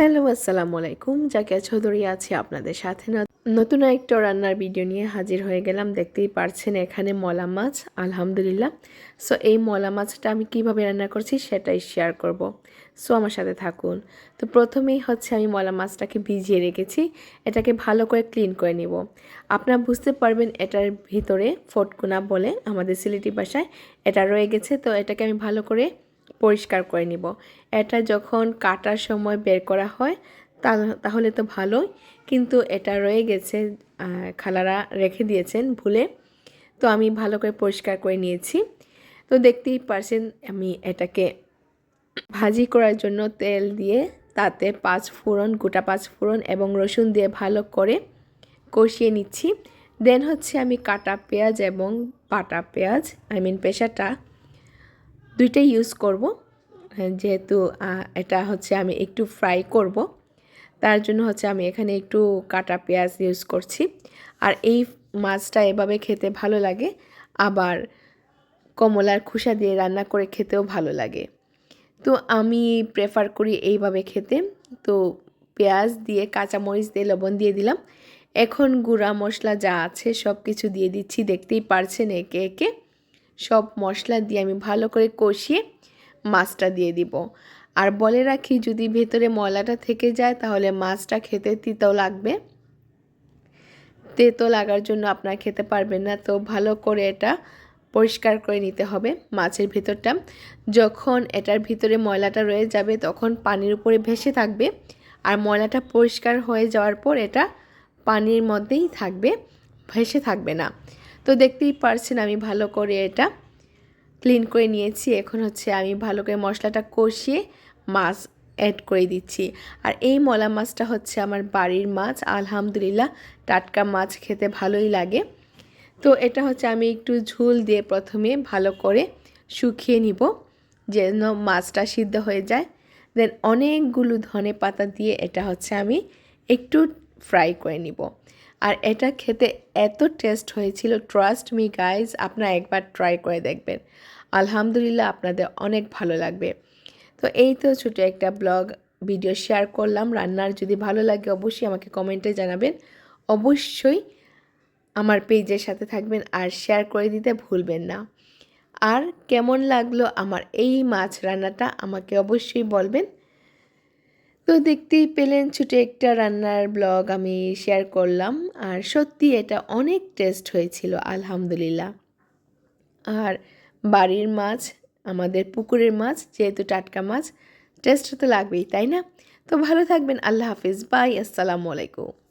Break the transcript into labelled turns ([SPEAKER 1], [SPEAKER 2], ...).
[SPEAKER 1] Hello, আসসালামু আলাইকুম। জাকিয়া চৌধুরী আছি আপনাদের সাথে। নতুন একটা রান্নার ভিডিও নিয়ে হাজির হয়ে গেলাম। দেখতেই পারছেন এখানে মলা মাছ, আলহামদুলিল্লাহ। সো এই মলা মাছটা আমি কীভাবে রান্না করছি সেটাই শেয়ার করব। সো আমার সাথে থাকুন। তো প্রথমেই হচ্ছে আমি মলা মাছটাকে ভিজিয়ে রেখেছি। এটাকে ভালো করে ক্লিন করে নিব। আপনারা বুঝতে পারবেন এটার ভিতরে ফটকুনা বলে আমাদের সিলেটি ভাষায় এটা রয়ে গেছে। তো এটাকে আমি ভালো করে পরিষ্কার করে নিব। এটা যখন কাটার সময় বের করা হয় তাহলে তো ভালোই। কিন্তু এটা রয়ে গেছে খালারা রেখে দিয়েছেন ভুলে। তো আমি ভালো করে পরিষ্কার করে নিয়েছি। তো দেখতেই পারছেন, আমি এটাকে ভাজি করার জন্য তেল দিয়ে তাতে পাঁচ ফোড়ন, গোটা পাঁচ ফোড়ন এবং রসুন দিয়ে ভালো করে কষিয়ে নিচ্ছি। দেন হচ্ছে আমি কাটা পেঁয়াজ এবং বাটা পেঁয়াজ, আই মিন পেশাটা দুইটাই ইউজ করব। হ্যাঁ, যেহেতু এটা হচ্ছে আমি একটু ফ্রাই করব। তার জন্য হচ্ছে আমি এখানে একটু কাটা পেঁয়াজ ইউজ করছি। আর এই মাছটা এভাবে খেতে ভালো লাগে। আবার কমলার খোসা দিয়ে রান্না করে খেতেও ভালো লাগে। তো আমি প্রেফার করি এইভাবে খেতে। তো পেঁয়াজ দিয়ে কাঁচামরিচ দিয়ে লবণ দিয়ে দিলাম। এখন গুঁড়া মশলা যা আছে সব কিছু দিয়ে দিচ্ছি। দেখতেই পারছেন একে একে। সব মশলা দিয়ে আমি ভালো করে কষিয়ে মাছটা দিয়ে দিব। আর বলে রাখি, যদি ভেতরে ময়লাটা থেকে যায়, তাহলে মাছটা খেতে তিতাও লাগবে। তেতো লাগার জন্য আপনারা খেতে পারবেন না, তো ভালো করে এটা পরিষ্কার করে নিতে হবে মাছের ভেতরটা। যখন এটার ভিতরে ময়লাটা রয়ে যাবে, তখন পানির উপরে ভেসে থাকবে। আর ময়লাটা পরিষ্কার হয়ে যাওয়ার পর এটা পানির মধ্যেই থাকবে, ভেসে থাকবে না। তো দেখতেই পারছেন আমি ভালো করে এটা ক্লিন করে নিয়েছি। এখন হচ্ছে আমি ভালো করে মশলাটা কষিয়ে মাছ অ্যাড করে দিচ্ছি। আর এই মলা মাছটা হচ্ছে আমার বাড়ির মাছ, আলহামদুলিল্লাহ। টাটকা মাছ খেতে ভালোই লাগে। তো এটা হচ্ছে আমি একটু ঝোল দিয়ে প্রথমে ভালো করে শুকিয়ে নিব, যেন মাছটা সিদ্ধ হয়ে যায়। দেন অনেকগুলো ধনে পাতা দিয়ে এটা হচ্ছে আমি একটু ফ্রাই করে নিব। আর এটা খেতে এত টেস্ট হয়েছিল ট্রাস্ট মি গাইজ আপনারা একবার ট্রাই করে দেখবেন। আলহামদুলিল্লাহ আপনাদের অনেক ভালো লাগবে। তো এই তো ছোটো একটা ব্লগ ভিডিও শেয়ার করলাম। রান্নার যদি ভালো লাগে অবশ্যই আমাকে কমেন্টে জানাবেন। অবশ্যই আমার পেজের সাথে থাকবেন আর শেয়ার করে দিতে ভুলবেন না। আর কেমন লাগল আমার এই মাছ রান্নাটা আমাকে অবশ্যই বলবেন। তো দেখতেই পেলেন ছোটো একটা রান্নার ব্লগ আমি শেয়ার করলাম। আর সত্যি এটা অনেক টেস্ট হয়েছিল, আলহামদুলিল্লাহ। আর বাড়ির মাছ, আমাদের পুকুরের মাছ, যেহেতু টাটকা মাছ, টেস্ট তো লাগবেই, তাই না? তো ভালো থাকবেন, আল্লাহ হাফিজ, বাই, আসসালামু আলাইকুম।